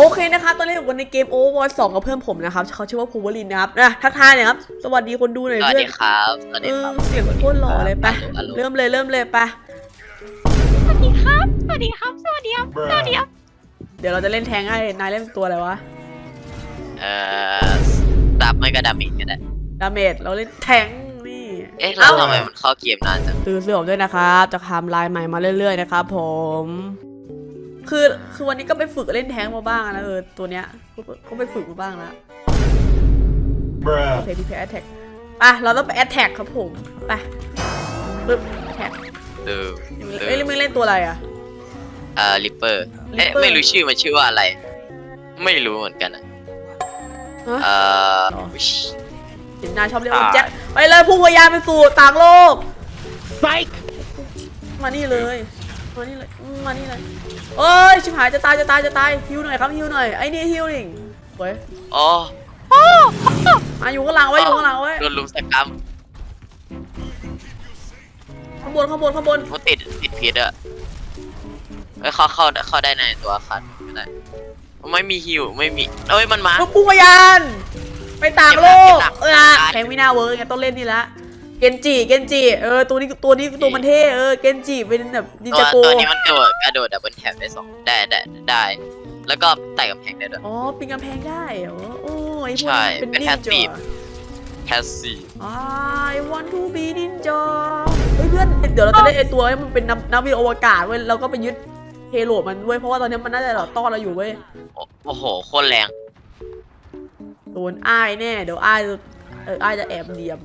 โอเคนะครับตอนนี้อยู่กันในเกม Overwatch 2กับเพื่อนผมนะครับเขาชื่อว่าภูวลินนะครับนะทักทายหน่อยครับ สวัสดีคนดูหน่อยสวัสเพื่อดีนครับสวัสเอดีอครับเสียงโคตรหล่อเลยไปฮัลโหลเริ่มเลยเริ่มเลยไปสวัสดีครับ สวัสดีครับ สวัสดีครับ สวัสดีครับ เดี๋ยวเราจะเล่นแทงให้นายเล่นตัวอะไรวะเอ่อซับไม่กระดามิดก็ได้ ดาเมจเราเล่นแทงนี่เอ๊ะแล้วทำไมมันเข้าเกมนานจังซื้อเสื้อผมด้วยนะครับจะทำลายใหม่มาเรื่อยๆนะครับผม คือคือวันนี้ก็ไปฝึกเล่นแทงมาบ้างนะเออตัวเนี้ยก็ก็ไปฝึกมาบ้างแล้ว Bruh. โอเคพี่แพ้แท็กไปเราต้องไปแอตแท็กครับผมไปปึ๊บแท็กดูเอ้ยแล้วมึงเล่นตัวอะไรอะเอ่อลิปเปอร์เอ๊ะ Reaper ไม่รู้ชื่อมันชื่อว่าอะไร ไม่รู้เหมือนกันอะฮะเอ่ออ๋อวิชเห็นนายชอบเรียกว่าอ่าแจ็คไปเลยผู้พยานไปสู่ต่างโลกไบค์มานี่เลย มานี่เลยอืมมานี่เลยเอ้ยชิบหายจะตายจะตายจะตายฮิวหน่อยครับฮิวหน่อยไอ้นี่ฮิวลิงเว้ยอ๋อมาอยู่ข้างหลังไว้อยู่ข้างหลังไว้โดนลุมสกรรมข้างบนข้างบนข้างบนมันติดติดพิษอะเอ้ยเข้าเข้าเข้าได้ในตัวอาคันไม่ได้ไม่มีฮิวไม่มีเอ้ยมันมาลูกผู้พยานไปต่างโลกเก็บหลักเออแข่งไม่น่าเวิร์กไงต้องเล่นนี่ละ เกนจิเกนจิเออตัวนี้ตัวนี้ตัวมันเท่เออเกนจิเป็นแบบนินตัวจาโกตัวนี้มันกระโดดกระโดดดับเบิลแท็บได้สองได้ได้ได้ แล้วก็ไต่กำแพงได้ด้วย อ๋อปีนกำแพงได้เหรอโอ้ยพวกใช่นี้เป็นเป็นนิน passive จาแคสซี่ I want to be ninja เฮ้ยเพื่อนเดี๋ยวเราจะเล่นไอตัวที่มันเป็นนักนักบินอวกาศเว้ยเราก็ไปยึดเฮโลมันเว้ยเพราะว่าตอนนี้มันน่าจะหลอต้อนเราอยู่เว้ยโอ้โหโคตรแรง โดนอ้ายแน่เดี๋ยวอ้ายจะเอออ้ายจะแอบเดียม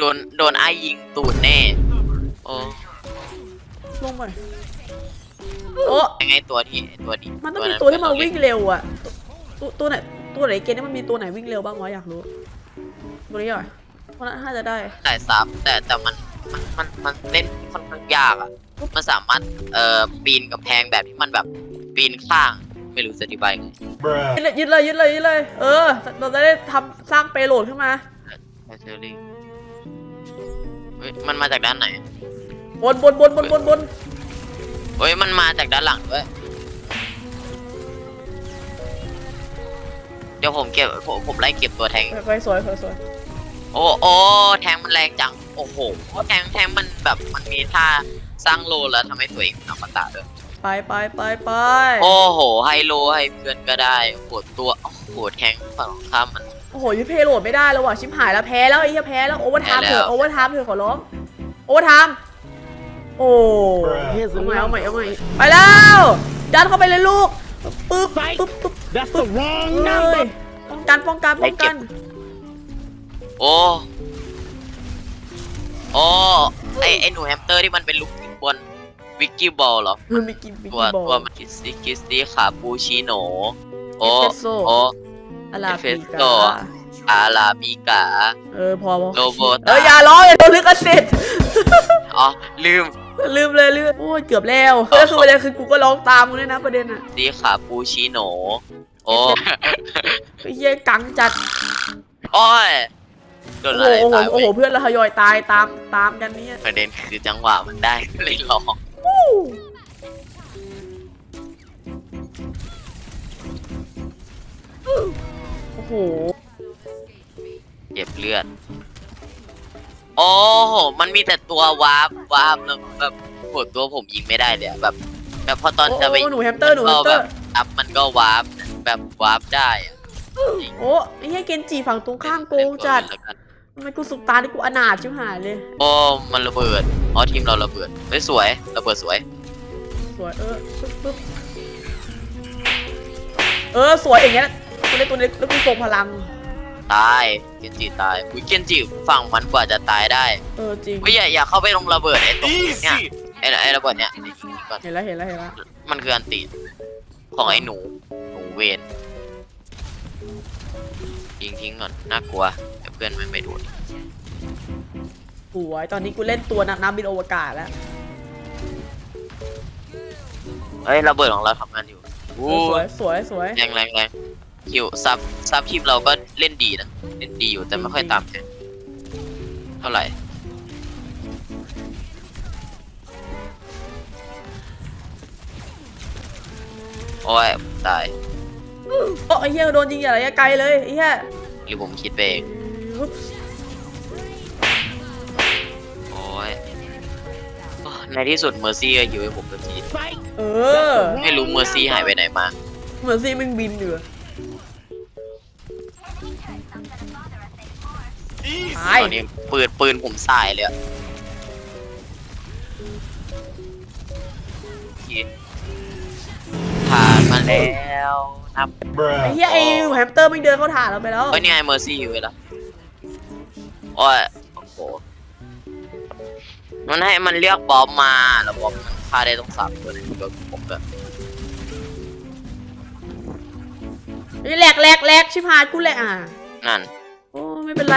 โดนโดนไอ้ยิงตูดแน่โอ้ลงไปโอ้ยังไงตัวที่ตัวนี้มันต้องมีตัวที่มันวิ่งเร็วอะ ตัวตัวไหนตัวไหนเกมนี้มันมีตัวไหนวิ่งเร็วบ้างวะอยากรู้ตัวนี้เหรอเพราะนั้นน่าจะได้แต่ซับแต่แต่มันมันมันมันเล่นค่อนข้างยากอะมันสามารถเอ่อปีนกำแพงแบบที่มันแบบปีนข้างไม่รู้จะอธิบายไง Bruh. ยึดเลยยึดเลยยึดเลยยึดเลย เออ เราจะได้ทำสร้างเปโลดขึ้นมาแคสเซอรี่ เฮ้ยมันมาจากด้านไหน บนบนบนบนบนบนเฮ้ยมันมาจากด้านหลังด้วยเดี๋ยวผมเก็บผมผมไล่เก็บตัวแทงสวยสวยสวยสวยโอ้โอ้แทงมันแรงจัง โอ้โหแทงแทงมันแบบมันมีท่าสร้างโลแล้วทำให้ตัวเองเป็นอมตะด้วยไปไปไปไปโอ้โหให้โลให้เพื่อนก็ได้โอ้โหตัวโอ้โหแทงฝั่งตรงข้ามมัน โอ้โหยูเพย์โหลดไม่ได้แล้วว่ะชิบหายแล้วแพ้แล้วไอ้เหี้ยแพ้แล้วโอเวอร์ไทม์แพ้เถแล้วอะโอเวอร์ไทม์เถอะขอร้องโอเวอร์ไทม์โอ้ Bruh. เอาใหม่เอาใหม่เอาใหม่ไปแล้วดันเข้าไปเลยลูกปึ๊บปึ๊บปึ๊บ That's the wrong เลย number ป้องกันป้องกันป้องกันโอ้โอ้ไอไอหนูแฮมสเตอร์ที่มันเป็นลูกบอลวิกกี้บอลเหรอ มันมีกินมีตัวกินบอตัวล มันคิสตี้คิสตี้คาปูชิโนโอ้เอสเปรสโซ่ โอ้ อาราเอสเปรบิสโซ่กาอาราบิกา เออพอพอโลโบเอตาออย่าร้องอย่าโดนลิขสิทธิ์ อ๋อ ลืม ลืมเลยลืมโอ้ยเกือบแล้วก็คือประเด็นคือกูก็ร้องตามมึงด้วยนะประเด็นอะดีคาปูชิโน โอ้ไอ้เหี้ยกังจัด โอ้ยโดโอ้นโหอะไรโอ้โหตายโอ้โหเว้ยเพื่อนเราทยอยตายตามตามกันเนี่ยประเด็นคือจังหวะมันได้เลยร้องโอ้ หเจ็บเลือด โอ้โห มันมีแต่ตัววาร์ปวาร์ปแล้วแบบโหตัวผมยิงไม่ได้เลยอะแบบ แบบพอตอนจะไปโอ้หนูแฮมสเตอร์หนูแฮมสเตอร์อัพมันก็วาร์ปแบบวาร์ปได้อะโอ้ไอ้เหี้ยเกนจิฝั่งตรงข้ามโกงจัดแล้วกันทำไมกูสุกตาที่กูอนาถชิบหายเลย โอ้มันระเบิดอ๋อทีมเราระเบิดเฮ้ยสวยระเบิดสวย สวยเออปึ๊บปึ๊บเออสวยอย่างเงี้ยกู เล่นตัวนี้แล้วกูส่งพลัง ตายเกนจิตายอุ้ยเกนจิฝั่งมันกว่าจะตายได้เออจริงเฮ้ยอย่าอย่าเข้าไปลงระเบิดไอ้ตรงเนี่ย Easy. ไอ้ไอ้ระเบิดเนี่ยนี่ก่อนเห็นแล้วเห็นแล้วเห็นแล้วมันคืออันตีของไอ้หนูหนูเวนยิงทิ้งก่อนน่ากลัวเดี๋ยวเพื่อนไม่ไปดูดสวยตอนนี้กูเล่นตัวนักน้ำบินอวกาศแล้วเฮ้ยระเบิดของเราทำงานอยู่เออู้อสวยสวยสวยแรงแรงแรง คิวซับซับทีมเราก็เล่นดีนะ เล่นดีอยู่แต่ไม่ค่อยตามแข่งเท่าไหร่ โอ้ยตายโอ้ไอ้เหี้ยโดนยิงอย่างระยะไกลเลยไอ้เหี้ยหรือผมคิดไปเองอุ๊บโอ้ยโอ้ในที่สุดเมอร์ซี่ก็อยู่ให้ผมสักทีเออ ไม่รู้เมอร์ซี่หายไปไหนมา เหมือนซีมึงบินอยู่ ตายตอนนี้ปืนปืนผมสายเลยอะทีผ่านมาแล้วนับไอ้ Bruh. เหี้ยไอ้แฮมสเตอร์ไม่เดินเข้าถ่านเราไปแล้ว เฮ้ยนี่ไงเมอร์ซี่อยู่แล้วโอ้ยโอ้โหมันให้มันเรียกบอมมาแล้วบอมมันฆ่าได้ต้องสามตัวเลยโดนผมแบบไอ้แหลกแหลกแหลกชิบหายกูแหลกอะนั่น โอ้ไม่เป็นไร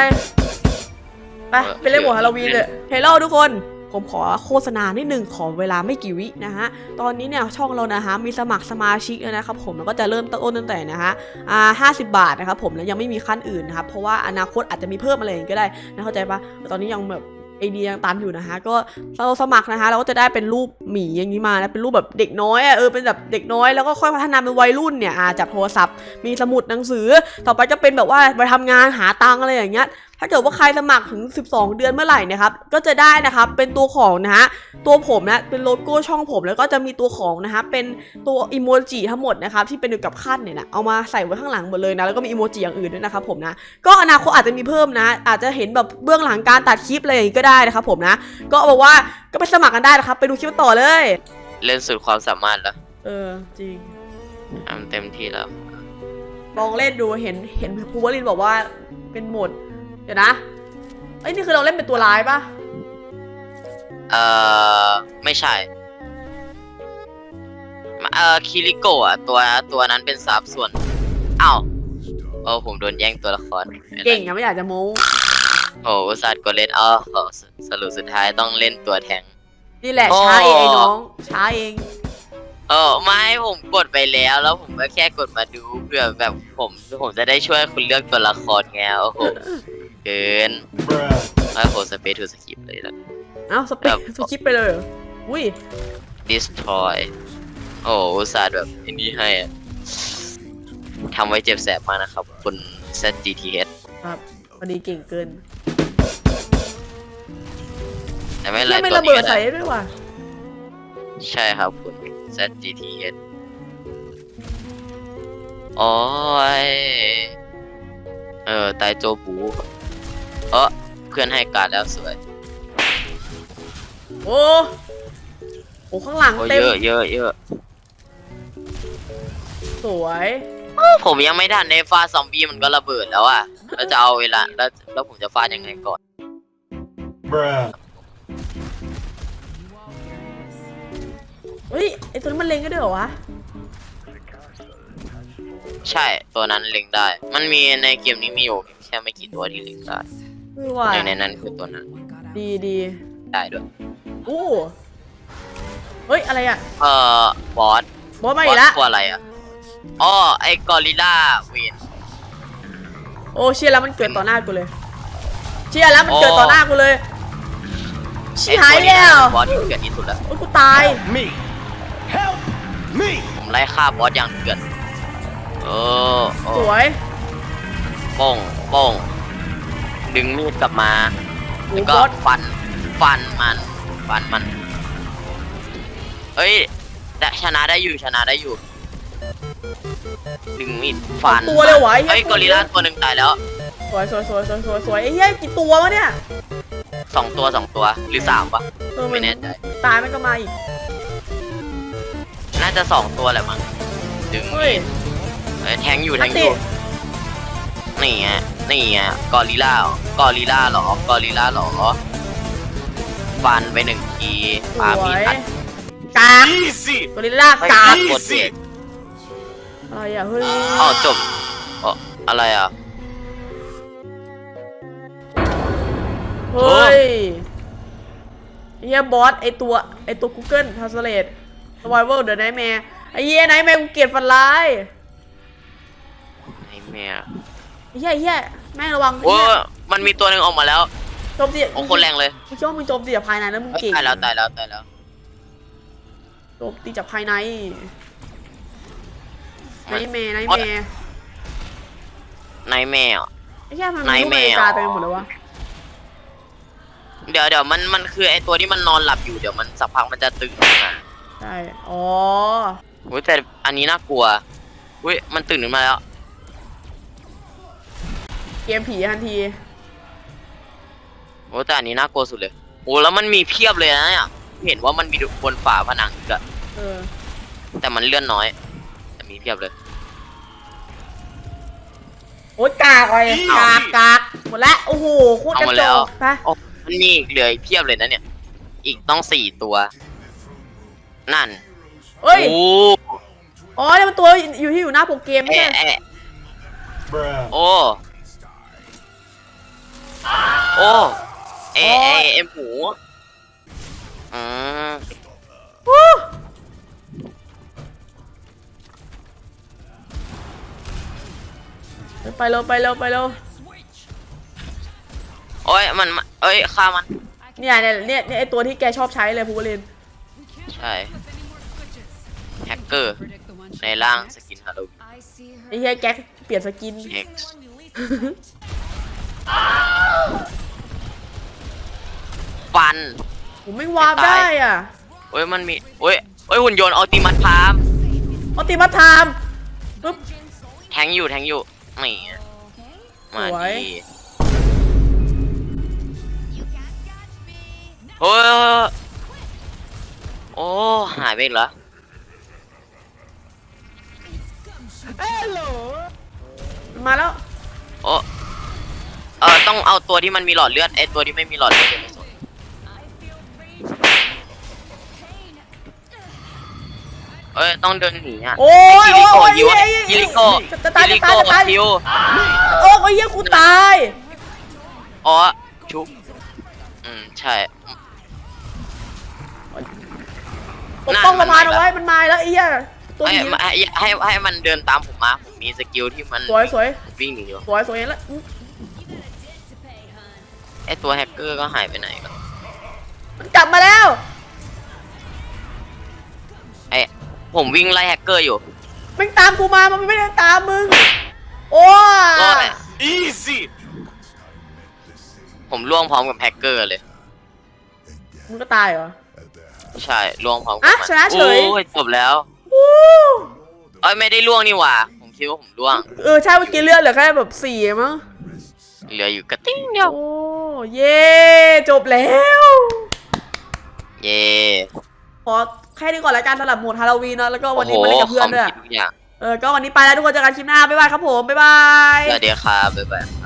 ไปเออไปเล่นหมวดฮาโลวีนเลยเฮลโลทุกคน ผมขอโฆษณานิดนึงขอเวลาไม่กี่วินะฮะ ตอนนี้เนี่ยช่องเรานะฮะมีสมัครสมาชิกแล้วนะครับผมแล้วก็จะเริ่มต้นตั้งแต่นะฮะอ่าห้าสิบาทนะครับผมแล้วยังไม่มีขั้นอื่นนะครับเพราะว่าอนาคตอาจจะมีเพิ่มอะไรอย่างงี้ก็ได้นะเข้าใจปะแต่ตอนนี้ยังแบบไอเดียยังตันอยู่นะฮะก็เราสมัครนะคะเราก็จะได้เป็นรูปหมีอย่างนี้มานะเป็นรูปแบบเด็กน้อยอะเออเป็นแบบเด็กน้อยแล้วก็ค่อยพัฒนาเป็นวัยรุ่นเนี่ยอ่าจับโทรศัพท์มีสมุดหนังสือ ต่อไปก็เป็นแบบว่าไปทำงานหาตังค์อะไรอย่างเงี้ย ถ้าเกิดว่าใครสมัครถึง 12 เดือนเมื่อไหร่นะครับ ก็จะได้นะครับ เป็นตัวของนะฮะ ตัวผมนะ เป็นโลโก้ช่องผม แล้วก็จะมีตัวของนะฮะ เป็นตัวอีโมจิทั้งหมดนะครับที่เป็นเกี่ยวกับขั้นเนี่ยนะ เอามาใส่ไว้ข้างหลังหมดเลยนะ แล้วก็มีอีโมจิอย่างอื่นด้วยนะครับผมนะ ก็อนาคตอาจจะมีเพิ่มนะ อาจจะเห็นแบบเบื้องหลังการตัดคลิปอะไรอย่างงี้ก็ได้นะครับผมนะ ก็เอาบอกว่าก็ไปสมัครกันได้นะครับ ไปดูคลิปต่อเลย เล่นสุดความสามารถแล้วเออจริงทำเต็มที่แล้วลองเล่นดูเห็นเห็นครูวลินบอกว่าเป็นโหมด เดี๋ยวนะ เอ้ยนี่คือเราเล่นเป็นตัวร้ายปะเอ่อ ไม่ใช่ เอ่อ คิริโกะอะตัวตัวนั้นเป็นซับส่วนอ้าวโอ้ผมโดนแย่งตัวละครไม่ป็นไรเก่งอะไม่อยากจะโม้โอ้อุตส่าห์กดเล่นอ๋อโอ้สสรุปสุดท้ายต้องเล่นตัวแทง นี่แหละโอ้ช้าเองไอ้น้อง ช้าเอง เออไม่ผมกดไปแล้วแล้วผมก็แค่กดมาดูเพื่อแบบผมผมจะได้ช่วยคุณเลือกตัวละครไงโอ้โห เกิน Bruh. ไอ้โหสเปซทูสกิปเลยแล้วเอ้าสเปครัคบสคิปไปเลยเหรออุ้ย destroy โอ้อุตส่าห์แบบอันนี้ให้อะทำไว้เจ็บแสบมากนะครับ คุณ ZGTH ครับพอดีเก่งเกินแต่ไม่เป็นไรยังไม่ตัวระเบินี้ดก็ใส่ได้ได้ด้วยว่ะใช่ครับคุณ ZGTH โอ้ยเออ ตายโจบู เออเพื่อนให้การดแล้วสวย โอ้โอ้ข้างหลังโอ้เต็ม เยอะเยอะเยอะสวยผมยังไม่ทันได้ฟาดซอมบี้มันก็ระเบิดแล้วอะแล้วจะเอาเวลาแล้วแล้วผมจะฟาดยังไงก่อน Bruh. เฮ้ย ไอตัวนี้มันเล็งก็ด้วยเหรอวะ ใช่ตัวนั้นเล็งได้ มันมีในเกมนี้มีอยู่แค่ไม่กี่ตัวที่เล็งได้ เออว่ะหนึ่งในนั้นคือตัวนั้นดีดีได้ด้วยโอ้เฮ้ย อะไรอะ เอ่อบอสบอสมาบอีอกสแล้วตัวอะไรอะอ๋อไอ้กอริลล่าเวนโอ้เชียร์แล้วมันเกิดต่อหน้ากูเลย เชียร์แล้วมันเกิดต่อหน้ากูเลยชิไอ้หายตัวนี้แล้นะวบอสที่เกิดที่สุดแล้วโอ้ยกูตาย Me. Help me. ผมไล่ฆ่าบอสอย่างเดือดเออโอ้สวยโป้งโป้ง ดึงมีดกลับมาโอ้แล้วบก็อสฟันฟันมันฟันมันเอ้ยได้ชนะได้อยู่ชนะได้อยู่ ดึงมีดฟันตัวเลยวะไอ้เฮ้ยเหี้ยกอริลลาตัวหนึ่งตายแล้วสวยสวยสวยสวยสวยสวยไอ้เหี้ยกี่ตัววะเนี่ยสองตัวสองตัวหรือสามวะเออมัไม่นแน่ใจตายมันก็มาอีกน่าจะสองตัวแหละมั้งดึงเฮ้ยเอ้ยแทงอยู่แทอังนอติยู่นี่ไง นี่ไงกอริลล่าเหรอกอริลล่าเหรอกอริลล่าเหรอ ฟันไปหนึ่งทีสปาวยมีดอัดกลาง Easy. กอริลล่าไม่กลางอัดกดเบรกอะไรอะเฮ้ยอ๋อจบอ๋ออะไรอะ เฮ้ยไอ้เหี้ยบอสไอตัวไอตัว Google Translate Survival The Nightmare ไอ้เหี้ย Nightmare กูเกลียดฟันร้ายไอ้แม่ไอ้ เหี้ยไอ้เหี้ยแม่งระวังโอ้ไอ้เหี้ยมันมีตัวหนึ่งออกมาแล้วโจมตีโอ้คนแรงเลยมึงคิดว่ามึงโจมตีจากภายในแล้วมึงเอ้ยเก่งตายแล้วตายแล้วตายแล้ว โจมตีจากภายในไนท์เมย์ไนท์อ๋อเมย์ในแมวไอ้แค่มันไนท์รูปเมนาย์ฬิกาเต็มไปหมดเลยวะเดี๋ยวเดี๋ยวมันมันคือไอตัวที่มันนอนหลับอยู่เดี๋ยวมันสักพักมันจะตื่นขึ้นมาใช่อ๋อ อุ้ยแต่อันนี้น่ากลัวอุ้ยมันตื่นขึ้นมาแล้ว เกมผีทันที โอ้แต่อันนี้น่ากลัวสุดเลยโอ้แล้วมันมีเพียบเลยนะเนี่ยเห็นว่ามันมีบนฝาผนังอีกอะเออ แต่มันเลื่อนน้อย แต่มีเพียบเลย โอ๊ยกากเลยกากกากหมดแล้วโอ้โหโคตรกระเอามาจแล้ว อกไปโอ้มันมีอีกเหลืออีกเพียบเลยนะเนี่ย อีกต้องสี่ตัว นั่นเอ้ย โอ้อ๋อเนี่ยมันตัวอยู่ที่อยู่หน้าโปรเกมไม่เอะใช่เอะ Bruh. โอ้โอ้เอะเอะเอะหมูอืมฮู้ไปเร็วไปเร็วไปเร็วโอ้ยมันมันเอ้ยฆ่ามัน เนี่ยเนี่ยเนี่ยเนี่ยไอตัวที่แกชอบใช้เลยภูวลินใช่แฮกเกอร์ในร่างสกินฮาโลวีนไอ้เหี้ยแกเปลี่ยนสกินเอ็ก ฟัน ผมไม่วาร์ปได้อะโอ้ยมันมีโอ้ยโอ้ยหุ่นยนต์อัลติมัตพามเอาตีมาไทม์ปึ๊บ แทงอยู่แทงอยู่นี่มาสวย ดีโอ้ยโอ้หายไปอีกแล้วมาแล้วโอ้เออต้องเอาตัวที่มันมีหลอดเลือดไอตัวที่ไม่มีหลอดเลือดเดี๋ยวไม่สน เอ้ยต้องเดินหนีอะ โอ้ยกิโอ้ริยโกโอ้ยยิวเหี้ยกิริโกจะตายกิจะริตายจะตายโกคิวโอ้ยเหี้ยกูตาย อ๋อ ชุบ อืม ใช่ปกป้องประมาณนั่นเอาไว้ มันมาแล้วไอ้เหี้ยตัวให้ผีให้ให้ให้มันเดินตามผมมา ผมมีสกิลที่มัน สวยสวยวิ่งหนีอยู่สวยสวยแล้วอุ๊ยไอตัวแฮกเกอร์ก็หายไปไหนแล้วมันกลับมาแล้ว ผมวิ่งไล่แฮกเกอร์อยู่มันตามกูมา มันไม่ได้ตามมึง โอ้โอ้ยย Easy. ผมล่วงพร้อมกับแฮกเกอร์เลย มึงก็ตายเหรอ ใช่ล่วงพร้อมกัอะมัชนะเฉย โอ้ยจบแล้ววู้เอ้ยไม่ได้ล่วงนี่หว่า ผมคิดว่าผมล่วง เออใช่เมื่อกี้เลือดเหลือแค่แบบสี่มั้ง เหลืออยู่กระติ้งเดียว โอ้เย่จบแล้ว เย่ขอ แค่นี้ก่อนละกันสำหรับโหมดฮาโลวีนเนอะแล้วก็วันนี้โอ้มาโหเล่นกับเพื่อนด้วยคมคิทุกอย่างเออก็วันนี้ไปแล้วทุกคนเจอกันคลิปหน้าบ๊ายบายครับผมบ๊ายบาย สวัสดีครับบ๊ายบาย